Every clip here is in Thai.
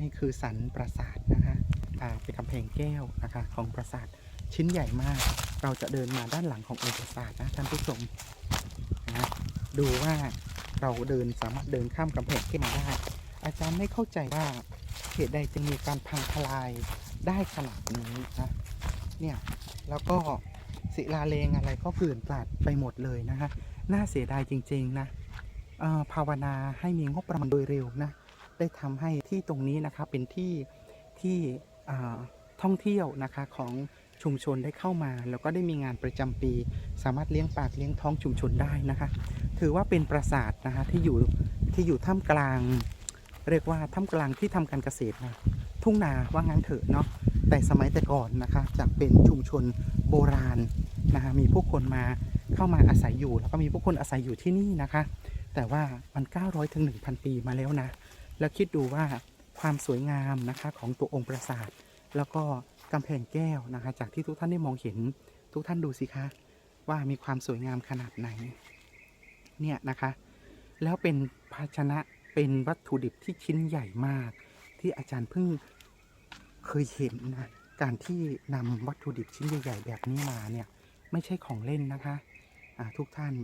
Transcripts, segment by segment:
นี่คือสันปราสาทนะคะอ่าเป็นกำแพงแก้วนะคะของปราสาทชิ้นใหญ่มาก เราจะเดินมาด้านหลังขององค์ปราสาทนะท่านผู้ชมนะดูว่าเราเดินสามารถเดินข้ามกำแพงขึ้นมาได้ อาจารย์ไม่เข้าใจว่าเหตุใดจึงมีการพังทลายได้ขนาดนี้นะเนี่ยแล้วก็ศิลาเลงอะไรก็เกลื่อนกลาดไปหมดเลยนะคะน่าเสียดายจริง ๆ นะภาวนาให้มีงบประมาณโดยเร็วนะ ได้ทำให้ที่ตรงนี้นะคะเป็นที่ที่อ่าท่องเที่ยวนะคะของชุมชนได้เข้ามา แล้วก็ได้มีงานประจำปี สามารถเลี้ยงปากเลี้ยงท้องชุมชนได้นะคะ ถือว่าเป็นปราสาทนะคะที่อยู่ที่อยู่ท่ามกลาง เรียกว่าท่ามกลางที่ทำการเกษตรนะทุ่งนาว่างั้นเถอะเนาะแต่สมัยแต่ก่อนนะคะจะเป็นชุมชนโบราณนะคะมีผู้คนมาเข้ามาอาศัยอยู่ แล้วก็มีผู้คนอาศัยอยู่ที่นี่นะคะ แต่ว่ามัน 900ถึง1,000 ปีมาแล้วนะ แล้วคิดดูว่าความสวยงามนะคะของตัวองค์ปราสาท แล้วก็กำแพงแก้วนะคะ จากที่ทุกท่านได้มองเห็นทุกท่านดูสิคะว่ามีความสวยงามขนาดไหนเนี่ยนะคะ แล้วเป็นภาชนะเป็นวัตถุดิบที่ชิ้นใหญ่มาก ที่อาจารย์เพิ่งเคยเห็นนะการที่นำวัตถุดิบชิ้นใหญ่ ๆ แบบนี้มาเนี่ยไม่ใช่ของเล่นนะคะทุกท่าน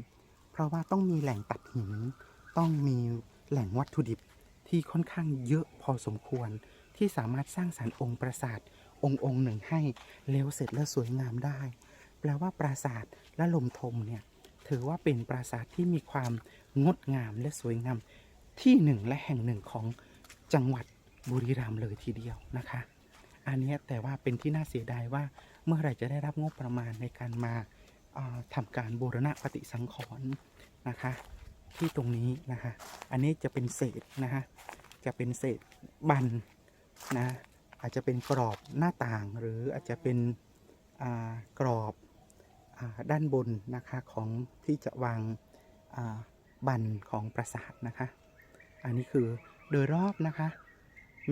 เพราะว่าต้องมีแหล่งตัดหิน ต้องมีแหล่งวัตถุดิบ ที่ค่อนข้างเยอะพอสมควร ที่สามารถสร้างสรรค์องค์ปราสาทองค์องค์หนึ่งให้เร็วเสร็จและสวยงามได้ แปลว่าปราสาทและลมทมเนี่ยถือว่าเป็นปราสาทที่มีความงดงามและสวยงามที่หนึ่งและแห่งหนึ่งของจังหวัดบุรีรัมย์เลยทีเดียวนะคะ อันนี้แต่ว่าเป็นที่น่าเสียดายว่าเมื่อไหร่จะได้รับงบประมาณในการมาอ่าทำการบูรณะปฏิสังขรณ์นะคะ ที่ตรงนี้นะคะอันนี้จะเป็นเศษนะคะจะเป็นเศษบันนะ อาจจะเป็นกรอบหน้าต่างหรืออาจจะเป็นกรอบอด้านบนนะคะของที่จะวางาบันของปราสาทนะคะ อันนี้คือโดยรอบนะคะ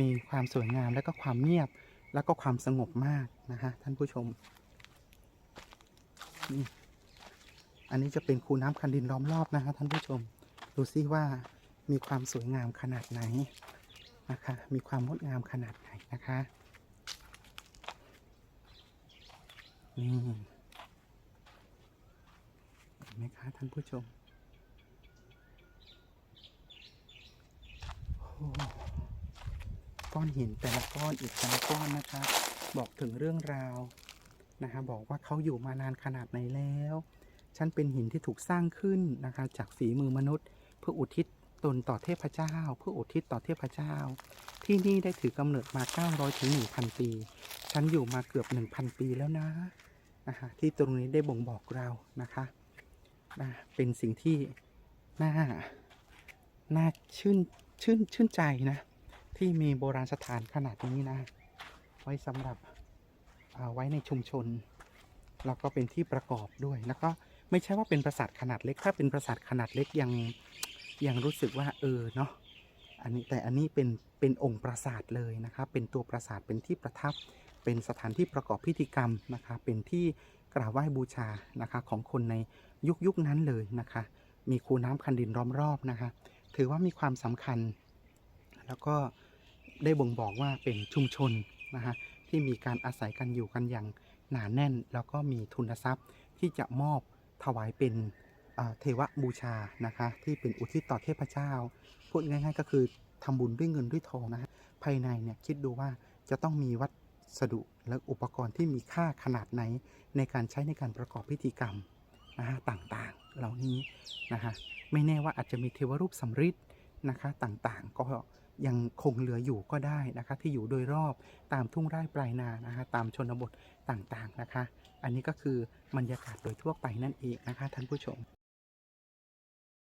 มีความสวยงามและก็ความเงียบแล้วก็ความสงบมากนะคะท่านผู้ชมนี่ อันนี้จะเป็นคูน้ำคันดินล้อมรอบนะคะท่านผู้ชม ดูซิว่ามีความสวยงามขนาดไหนนะคะ มีความงดงามขนาดไหนนะคะนี่เห็นไหมคะท่านผู้ชมโอ้ก้อนหินแต่ละก้อนอีกแต่ละก้อนนะคะ บอกถึงเรื่องราวนะคะ บอกว่าเขาอยู่มานานขนาดไหนแล้ว ฉันเป็นหินที่ถูกสร้างขึ้นนะคะ จากฝีมือมนุษย์ เพื่ออุทิศตนต่อเทพเจ้า เพื่ออุทิศต่อเทพเจ้า ที่นี่ได้ถือกำเนิดมา 900ถึง1,000 ปี ฉันอยู่มาเกือบ 1,000 ปีแล้วนะนะคะที่ตรงนี้ได้บ่งบอกเรานะคะนะเป็นสิ่งที่น่าน่าชื่นชื่นชื่นใจนะ ที่มีโบราณสถานขนาดนี้นะ ไว้สำหรับอ่าไว้ในชุมชน แล้วก็เป็นที่ประกอบด้วยแล้วก็ ไม่ใช่ว่าเป็นปราสาทขนาดเล็ก ถ้าเป็นปราสาทขนาดเล็กยังยังรู้สึกว่าเออเนาะอันนี้แต่อันนี้เป็นเป็นองค์ปราสาทเลยนะครับ เป็นตัวปราสาทเป็นที่ประทับ เป็นสถานที่ประกอบพิธีกรรมนะคะ เป็นที่กราบไหว้บูชานะคะของคนในยุคยุคนั้นเลยนะคะ มีคูน้ำคันดินล้อมรอบนะคะ ถือว่ามีความสำคัญ แล้วก็ได้บ่งบอกว่าเป็นชุมชนนะคะที่มีการอาศัยกันอยู่กันอย่างหนาแน่น แล้วก็มีทุนทรัพย์ที่จะมอบ ถวายเป็นเทวบูชานะคะ ที่เป็นอุทิศต่อเทพเจ้า พูดง่ายๆ ก็คือทำบุญด้วยเงินด้วยทองนะฮะภายในเนี่ยคิดดูว่าจะต้องมีวัสดุและอุปกรณ์ที่มีค่าขนาดไหนในการใช้ในการประกอบพิธีกรรมนะฮะต่างๆ เหล่านี้นะฮะไม่แน่ว่าอาจจะมีเทวรูปสำริด นะคะต่างๆ ก็ยังคงเหลืออยู่ก็ได้นะคะ ที่อยู่โดยรอบตามทุ่งไร่ปลายนานะคะ ตามชนบทต่างๆนะคะ อันนี้ก็คือบรรยากาศโดยทั่วไปนั่นเองนะคะท่านผู้ชม